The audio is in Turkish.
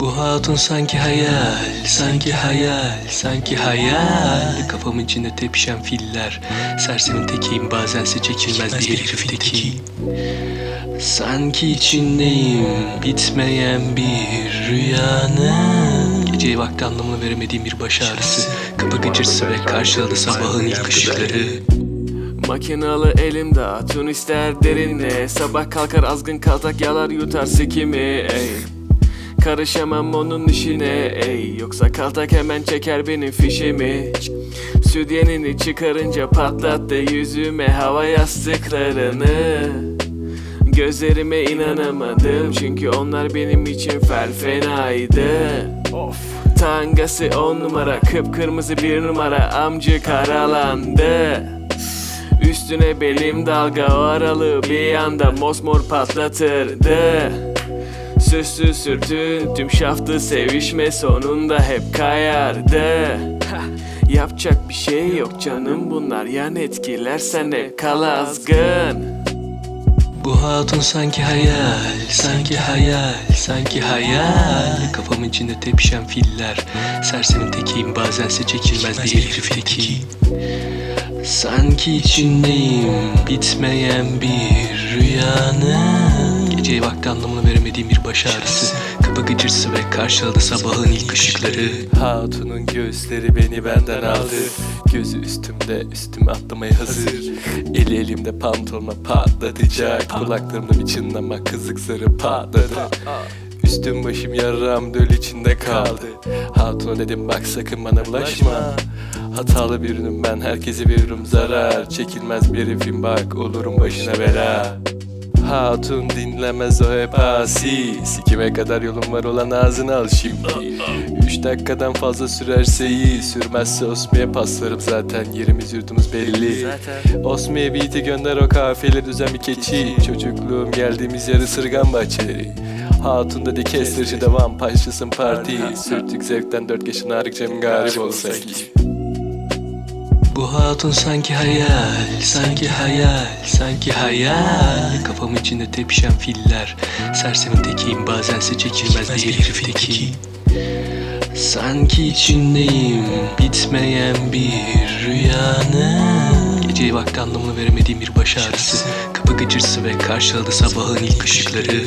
Bu hatun sanki hayal, sanki hayal, sanki hayal. Kafamın içinde tepişen filler Sersemin tekiyim bazense çekilmez bir herif tekiyim Sanki içindeyim bitmeyen bir rüyanın. Gece vakti anlamını veremediğim bir baş ağrısı Kapı gıcırtısı ve karşıladı sabahın ilk ışıkları Makinalı elimde hatun ister derinde Sabah kalkar azgın kaltak yalar yutar sikimi ey. Karışamam onun işine ey. Yoksa kaltak hemen çeker benim fişimi. Südyenini çıkarınca patlattı yüzüme hava yastıklarını. Gözlerime inanamadım çünkü onlar benim için fel fenaydı. Of. Tangası on numara kıpkırmızı bir numara amcı karalandı Üstüne belim dalga o aralığı bir anda mosmor patlatırdı. Süslü sürtün tüm şaftı sevişme sonunda hep kayardı. Yapacak bir şey yok canım bunlar yan etkiler sen hep kal azgın. Bu hatun sanki hayal, sanki hayal, sanki hayal. Kafamın içinde tepişen filler Sersemin tekiyim bazense çekilmez bir herif tekiyim Sanki içindeyim bitmeyen bir rüyanın Gece vakti anlamını veremediğim bir baş ağrısı Kapı gıcırtısı ve karşıladı sabahın ilk ışıkları. Hatunun göğüsleri beni benden aldı. Gözü üstümde üstüme atlamaya hazır. Eli elimde pantolona patlatacak. Kulaklarımda bir çınlama kızık zarı patladı Üstüm başım yarram döl içinde kaldı. Hatuna dedim bak sakın bana bulaşma. Hatalı bir ürünüm ben herkese veririm zarar. Çekilmez bir herifim bak olurum başına bela. Hatun dinlemez o hep asi Sikime kadar yolum var olan ağzını al şimdi. Üç dakikadan fazla sürerse iyi. Sürmezse Osmi'ye paslarım zaten Yerimiz yurdumuz belli. Osmi'ye beat'i gönder o kafiyeleri düzen bir keçi. Çocukluğum geldiğimiz yer ısırgan bahçeleri Hatun dedi kestirişi devam Başlasın parti. Sürtük zevkten dört yaşın hariç cem garip olsak Bu hatun sanki hayal, sanki hayal, sanki hayal. Kafamın içinde tepişen filler Sersemin tekiyim bazense çekilmez bir herif tekiyim. Sanki içindeyim bitmeyen bir rüyanın Gece vakti anlamını veremediğim bir baş ağrısı. Kapı gıcırtısı ve karşıladı sabahın ilk ışıkları